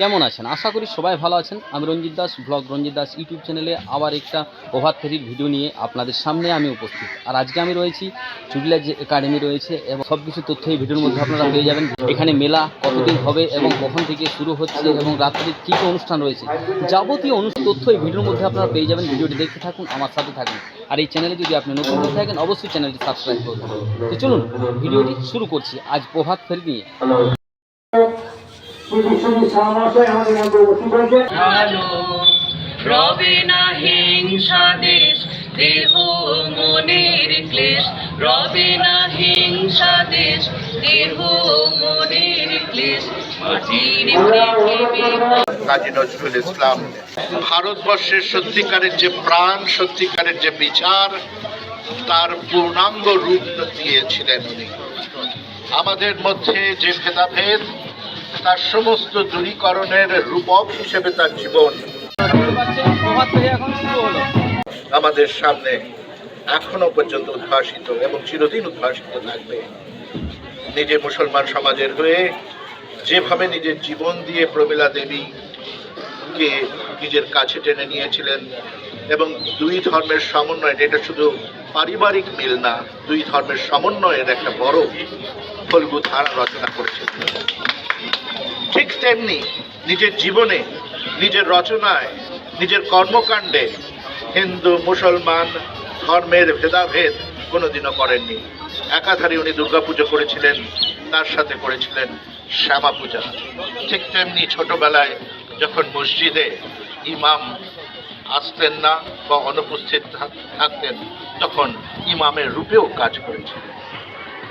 কেমন আছেন? আশা করি সবাই ভালো আছেন। আমি রঞ্জিত দাস, ব্লগ রঞ্জিত দাস ইউটিউব চ্যানেলে আবার একটা প্রভাত ফেরির ভিডিও নিয়ে আপনাদের সামনে আমি উপস্থিত। আর আজকে আমি রয়েছি চুগলা যে একাডেমি রয়েছে এবং সব কিছু তথ্য এই ভিডিওর মধ্যে আপনারা পেয়ে যাবেন। এখানে মেলা কতদিন হবে এবং কখন থেকে শুরু হচ্ছে এবং রাত্রে কী কী অনুষ্ঠান রয়েছে যাবতীয় অনুষ্ঠান তথ্য এই ভিডিওর মধ্যে আপনারা পেয়ে যাবেন। ভিডিওটি দেখতে থাকুন, আমার সাথে থাকুন। আর এই চ্যানেলে যদি আপনি নতুন হয়ে থাকেন, অবশ্যই চ্যানেলটি সাবস্ক্রাইব করুন। তো চলুন, ভিডিওটি শুরু করছি আজ প্রভাত ফেরি নিয়ে। ভালো রবে না হিংসা দেশ দেহ মনের ক্লেশ। রবে না হিংসা দেশ দেহ মনের ক্লেশ। কাজী নজরুল ইসলাম ভারতবর্ষের সত্যিকারের যে প্রাণ সত্যিকারের যে বিচার তার পূর্ণাঙ্গ রূপ দিয়েছিলেন উনি। আমাদের মধ্যে যে ভেদাভেদ তার সমস্ত দূরীকরণের রূপক হিসেবে তার জীবন। আমাদের সামনে এখনও পর্যন্ত উদ্ভাসিত এবং চিরদিন উদ্ভাসিত থাকবে। নিজে মুসলমান সমাজের হয়ে যেভাবে নিজের জীবন দিয়ে প্রমীলা দেবীকে নিজের কাছে টেনে নিয়েছিলেন এবং দুই ধর্মের সমন্বয় এটা শুধু পারিবারিক মিল না, দুই ধর্মের সমন্বয়ের একটা বড় ফলগু ধারা রচনা করেছিলেন। তেমনি নিজের জীবনে, নিজের রচনায়, নিজের কর্মকাণ্ডে হিন্দু, মুসলমান, ধর্মের ভেদাভেদ কোনোদিনও করেননি। একাধারে উনি দুর্গাপুজো করেছিলেন, তার সাথে করেছিলেন শ্যামা পূজা। ঠিক তেমনি ছোটবেলায় যখন মসজিদে ইমাম আসতেন না বা অনুপস্থিত থাকতেন, তখন ইমামের রূপেও কাজ করেছিলেন।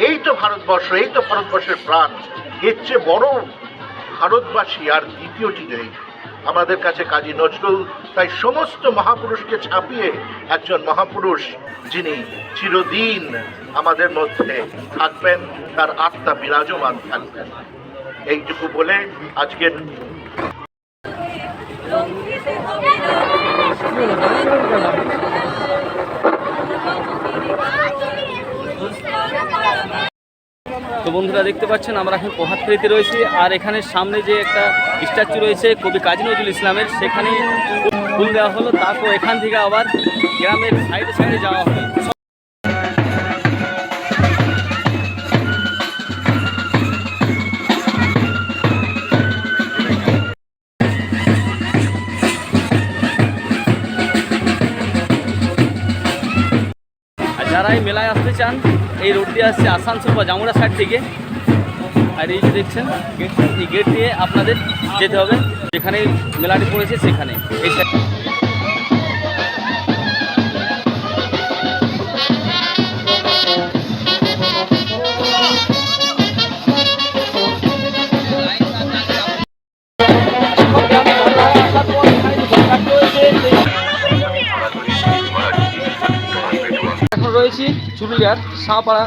এই তো ভারতবর্ষ, এই তো ভারতবর্ষের প্রাণ, এর চেয়ে বড় ভারতবাসী আর দ্বিতীয়টি নেই। আমাদের কাছে কাজী নজরুল, তাই সমস্ত মহাপুরুষকে ছাপিয়ে একজন মহাপুরুষ যিনি চিরদিন আমাদের মধ্যে থাকবেন, তার আত্মা বিরাজমান থাকবেন এইটুকু বলে আজকের তো বন্ধুরা দেখতে পাচ্ছেন, আমরা এখন প্রভাত ফেরিতে রয়েছি। আর এখানে সামনে যে একটা স্ট্যাচু রয়েছে, কবি কাজী নজরুল ইসলামের, সেখানে ফুল দেওয়া হলো। তারপর এখান থেকে আবার গ্রামের সাইডে সাইডে যাওয়া হবে আর যারা এই মেলায় আসতে চান, এই রোড দিয়ে আসছে আসানসোল বা জামুরা সাইড থেকে। আর এই যে দেখছেন গেট এই গেট দিয়ে আপনাদের যেতে হবে। যেখানে মেলাটি পড়েছে, সেখানে। এই side- রয়েছি চুরুলিয়ার সাপাড়া।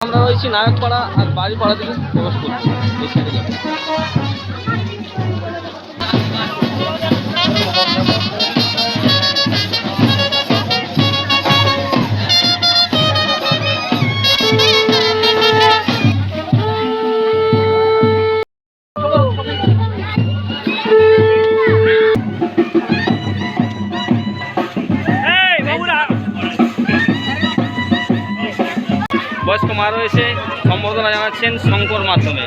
আমরা রয়েছি নায়কপাড়া আর বাড়িপাড়া থেকে প্রবেশ করছি। এই সাইডে বয়স্ক মা রয়েছে সম্বোধনা জানাচ্ছেন শঙ্কর মাধ্যমে।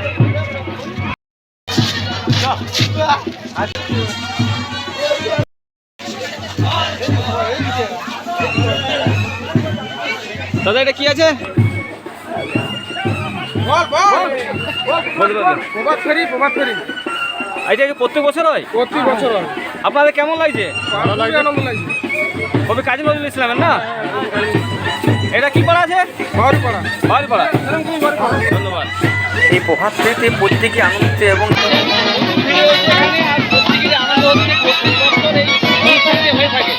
দাদা এটা কি আছে? এটা কি প্রত্যেক বছর হয়? প্রত্যেক বছর হয়। আপনাদের কেমন লাগছে? আনন্দ লাগছে। কবি কাজী নজরুল ইসলামের না? এটা কি পাড়া আছে? পাড়া ধন্যবাদ। এই প্রভাব ফেরিতে প্রত্যেকে আনন্দিত এবং হয়ে থাকে।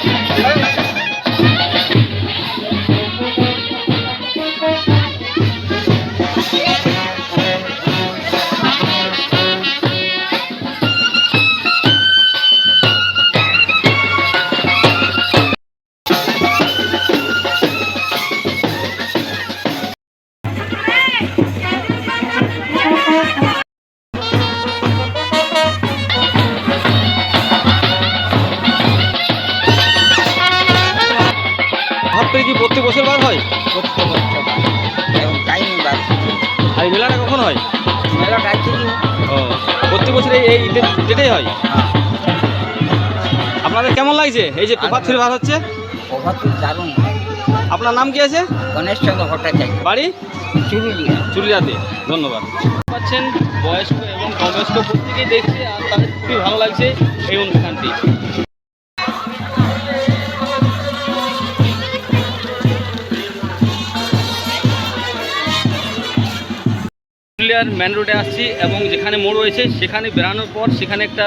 ও প্রত্যেক বছর এই যেটাই হয়? হ্যাঁ। আপনাদের কেমন লাগছে? এই যে প্রভাত ফেরি বার হচ্ছে? দারুণ। আপনার নাম কি আছে? গণেশ চন্দ্র ভট্টাচার্য। বাড়ি? চুরুলিয়া। ধন্যবাদ। পাচ্ছেন বয়স্ক এবং কমবয়স্ক প্রত্যেকেই দেখছে আর তাদের খুবই ভালো লাগছে এই অনুষ্ঠানটি। পুরুলিয়ার ম্যান রোডে আসছি এবং যেখানে মোড় রয়েছে সেখানে বেরানোর পর সেখানে একটা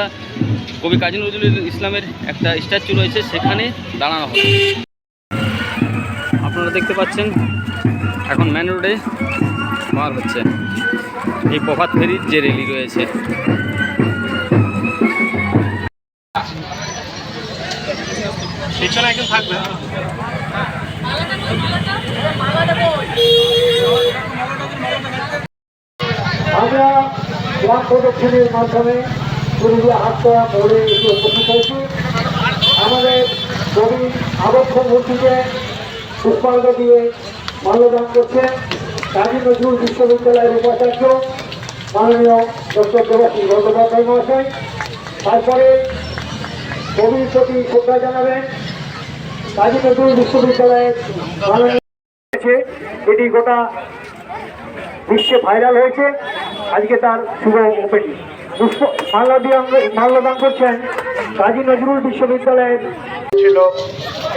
কবি কাজী নজরুল ইসলামের একটা স্ট্যাচু রয়েছে সেখানে দাঁড়ানো হবে। আপনারা দেখতে পাচ্ছেন এখন ম্যান রোডে বার হচ্ছে। এই প্রভাত ফেরির যে রেলি রয়েছে। পেছনে একজন থাকবে আমরা গ্রাম প্রদক্ষিণের মাধ্যমে পুরুলিয়া হাটটা মোড়ে এসে উপস্থিত হয়েছি। আমাদের নবীন আবক্ষ মূর্তিকে পুষ্পার্ঘ দিয়ে মাল্যদান করছেন কাজী নজরুল বিশ্ববিদ্যালয়ের উপাচার্য মাননীয় ডক্টর দেবাশী বন্দ্যোপাধ্যায় মহাশয়। তারপরে কবির প্রতি শ্রদ্ধা জানাবেন। কাজী নজরুল বিশ্ববিদ্যালয়ের মাননীয় এটি গোটা বিশ্বে ভাইরাল হয়েছে। আজকে তার শুভ ওপেনিং পুষ্প মাল্যদান মাল্যদান করছেন কাজী নজরুল বিশ্ববিদ্যালয়ের ছিল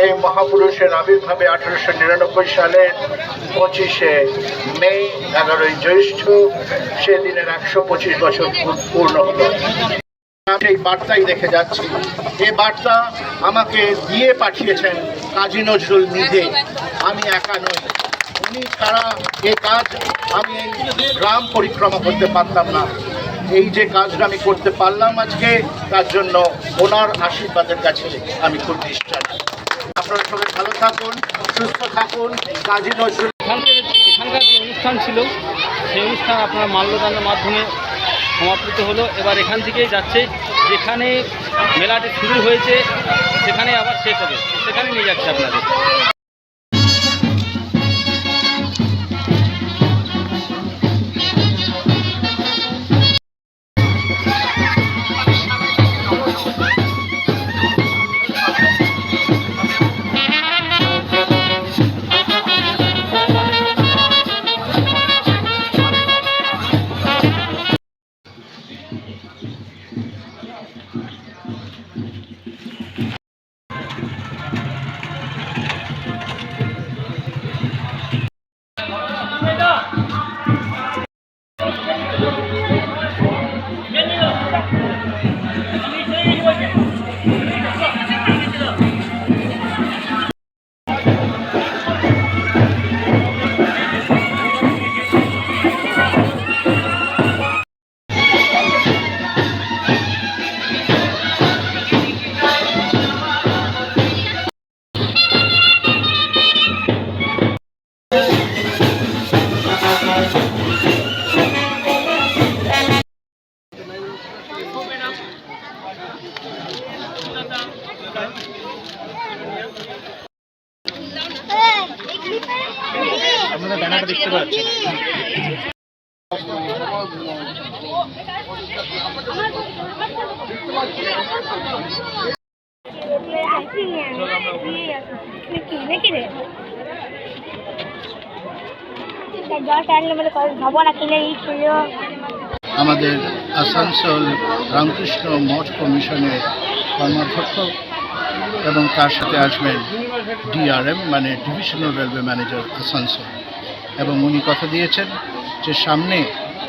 এই মহাপুরুষের আবির্ভাবে আঠারোশো নিরানব্বই সালের পঁচিশে মে, এগারোই জ্যৈষ্ঠ, সেদিনের একশো পঁচিশ বছর পূর্ণ হলো। আমি এই বার্তাই দেখে যাচ্ছি। এই বার্তা আমাকে দিয়ে পাঠিয়েছেন কাজী নজরুল নিজে। আমি একা নই। উনি ছাড়া এই কাজ আমি এই গ্রাম পরিক্রমা করতে পারতাম না। এই যে কাজটা আমি করতে পারলাম আজকে, তার জন্য ওনার আশীর্বাদের কাছে আমি খুব নিষ্ঠা আপনারা সবাই ভালো থাকুন, সুস্থ থাকুন, কাজী নজরুল এখানকার এখানকার যে অনুষ্ঠান ছিল, সেই অনুষ্ঠান আপনার মাল্যদানের মাধ্যমে সমাপ্ত হলো। এবার এখান থেকেই যাচ্ছে। যেখানে মেলাটি শুরু হয়েছে, সেখানে আবার শেষ হবে। সেখানে নিয়ে যাচ্ছে আপনাদের। আমাদের আসানসোল রামকৃষ্ণ মঠ কমিশনের কর্মাধ্যক্ষ এবং তার সাথে আসবেন ডিআরএম মানে ডিভিশনাল রেলওয়ে ম্যানেজার আসানসোল। এবং উনি কথা দিয়েছেন যে সামনে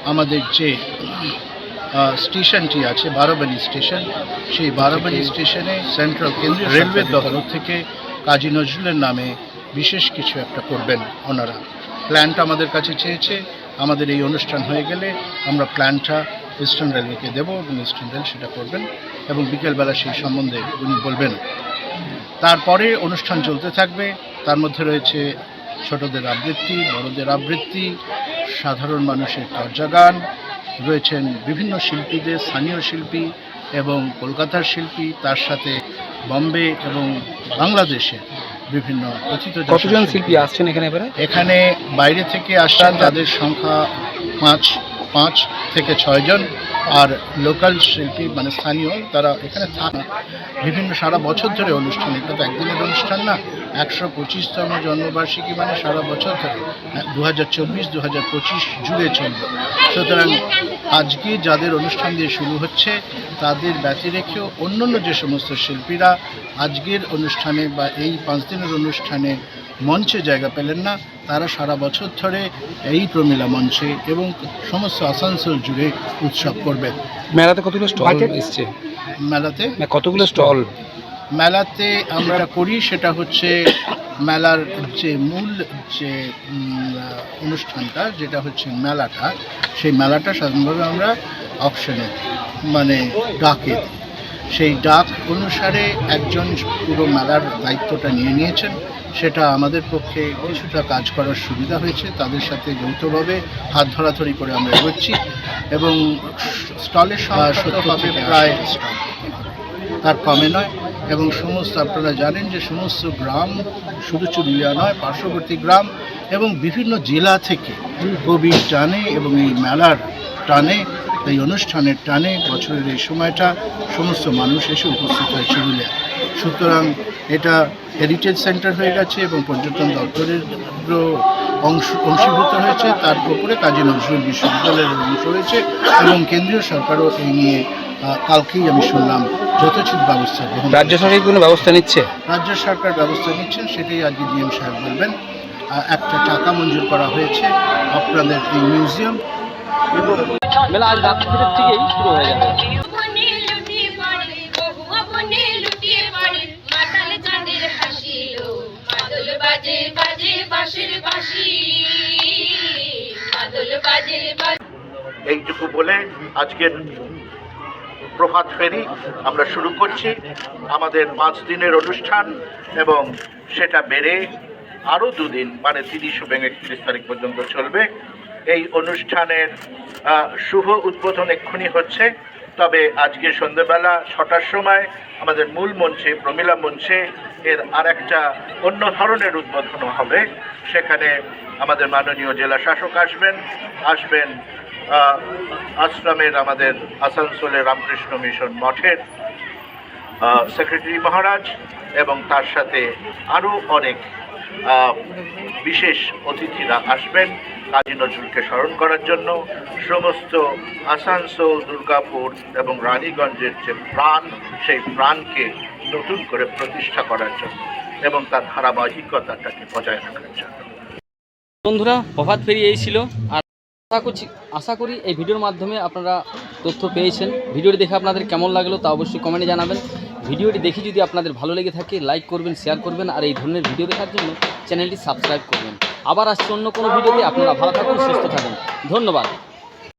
আমাদের যে স্টেশনটি আছে বারোবানি স্টেশন সেই বারোবানি স্টেশনে সেন্ট্রাল কেন্দ্রীয় রেলওয়ে দপ্তর। থেকে কাজী নজরুলের নামে বিশেষ কিছু একটা করবেন ওনারা। প্ল্যানটা আমাদের কাছে চেয়েছে, আমাদের এই অনুষ্ঠান হয়ে গেলে আমরা প্ল্যানটা ইস্টার্ন রেলওয়েকে দেবো এবং ইস্টার্ন রেল সেটা করবেন এবং বিকেলবেলা সেই সম্বন্ধে উনি বলবেন। তারপরে অনুষ্ঠান চলতে থাকবে, তার মধ্যে রয়েছে ছোটদের আবৃত্তি, বড়দের আবৃত্তি, সাধারণ মানুষের চর্যাগান, রয়েছেন বিভিন্ন শিল্পীদের স্থানীয় শিল্পী এবং কলকাতার শিল্পী, তার সাথে বম্বে এবং বাংলাদেশের বিভিন্ন কতজন শিল্পী। আসছেন এখানে এবারে? এখানে বাইরে থেকে আসছেন তাদের সংখ্যা পাঁচ পাঁচ থেকে ছয়জন আর লোকাল শিল্পী মানে স্থানীয় তারা এখানে থাকে বিভিন্ন সারা বছর ধরে অনুষ্ঠান এটা তো একদিনের অনুষ্ঠান না। একশো পঁচিশতম জন্মবার্ষিকী মানে সারা বছর ধরে দু হাজার চব্বিশ দু হাজার পঁচিশ জুড়ে চলবে। সুতরাং আজকে যাদের অনুষ্ঠান দিয়ে শুরু হচ্ছে তাদের ব্যতি রেখেও অন্যান্য যে সমস্ত শিল্পীরা আজকের অনুষ্ঠানে বা এই পাঁচ দিনের অনুষ্ঠানে মঞ্চে জায়গা পেলেন না তারা সারা বছর ধরে এই প্রমিলা মঞ্চে এবং সমস্ত আসানসোল জুড়ে উৎসব করবেন। মেলাতে কতগুলো স্টল এসছে? মেলাতে? কতগুলো স্টল? মেলাতে আমরা করি সেটা হচ্ছে মেলার যে মূল যে অনুষ্ঠানটা যেটা হচ্ছে মেলাটা সেই মেলাটা সাধারণভাবে আমরা অপশনে মানে ডাকে সেই ডাক অনুসারে একজন পুরো মেলার দায়িত্বটা নিয়ে নিয়েছেন। সেটা আমাদের পক্ষে কিছুটা কাজ করার সুবিধা হয়েছে। তাদের সাথে যৌথভাবে হাত ধরাধরি করে আমরা এগোচ্ছি এবং স্টলের সংখ্যা হবে প্রায় তার কমে নয়। এবং সমস্ত আপনারা জানেন যে সমস্ত গ্রাম শুধু চুরুলিয়া নয়, পার্শ্ববর্তী গ্রাম এবং বিভিন্ন জেলা থেকে কবির টানে এবং এই মেলার টানে, এই অনুষ্ঠানের টানে বছরের এই সময়টা সমস্ত মানুষ এসে উপস্থিত হয় চুরুলিয়া সুতরাং এটা হেরিটেজ সেন্টার হয়ে গেছে এবং পর্যটন দপ্তরের অংশ, অংশীভূত হয়েছে। তার উপরে কাজী নজরুল বিশ্ববিদ্যালয়ের অংশ হয়েছে এবং কেন্দ্রীয় সরকারও এই নিয়ে কালকেই আমি শুনলাম যথোচিত ব্যবস্থা গ্রহণ রাজ্য সরকার কোনো ব্যবস্থা নিচ্ছে? রাজ্য সরকার ব্যবস্থা নিচ্ছেন সেটাই আজকে ডিএম সাহেব বলবেন। একটা টাকা মঞ্জুর করা হয়েছে আপনাদের এই মিউজিয়াম। মেলা আজ থেকেই শুরু হয়ে যাবে বাজে বাজে বাঁশের বাঁশি। মাদল বাজে বাজে। এইটুকু বলে আজকের প্রভাত ফেরি, আমরা শুরু করছি আমাদের পাঁচ দিনের অনুষ্ঠান এবং সেটা বেড়ে আরও দুদিন মানে তিরিশ এবং একত্রিশ তারিখ পর্যন্ত চলবে। এই অনুষ্ঠানের শুভ উদ্বোধন এক্ষুনি হচ্ছে। তবে আজকে সন্ধ্যেবেলা ছটার সময় আমাদের মূল মঞ্চে, প্রমিলা মঞ্চে এর আর একটা অন্য ধরনের উদ্বোধন হবে। সেখানে আমাদের মাননীয় জেলা শাসক আসবেন আসবেন আশ্রমের আমাদের আসানসোলের রামকৃষ্ণ মিশন মঠের সেক্রেটারি মহারাজ এবং তার সাথে আরও অনেক বিশেষ অতিথিরা আসবেন কাজী নজরুলকে স্মরণ করার জন্য। সমস্ত আসানসোল, দুর্গাপুর এবং রানীগঞ্জের যে প্রাণ, সেই প্রাণকে নতুন করে প্রতিষ্ঠা করার জন্য এবং তার ধারাবাহিকতাটাকে বজায় রাখার জন্য। বন্ধুরা প্রভাত ফেরি এই ছিল। আর আশা করছি। আশা করি এই ভিডিওর মাধ্যমে আপনারা তথ্য পেয়েছেন। ভিডিওটি দেখে আপনাদের কেমন লাগল তা অবশ্যই কমেন্টে জানাবেন। ভিডিওটি দেখে যদি আপনাদের ভালো লেগে থাকে, লাইক করবেন, শেয়ার করবেন আর এই ধরনের ভিডিও দেখার জন্য চ্যানেলটি সাবস্ক্রাইব করবেন। আবার আসছে অন্য কোনো ভিডিওতে। আপনারা ভালো থাকুন, সুস্থ থাকুন। ধন্যবাদ।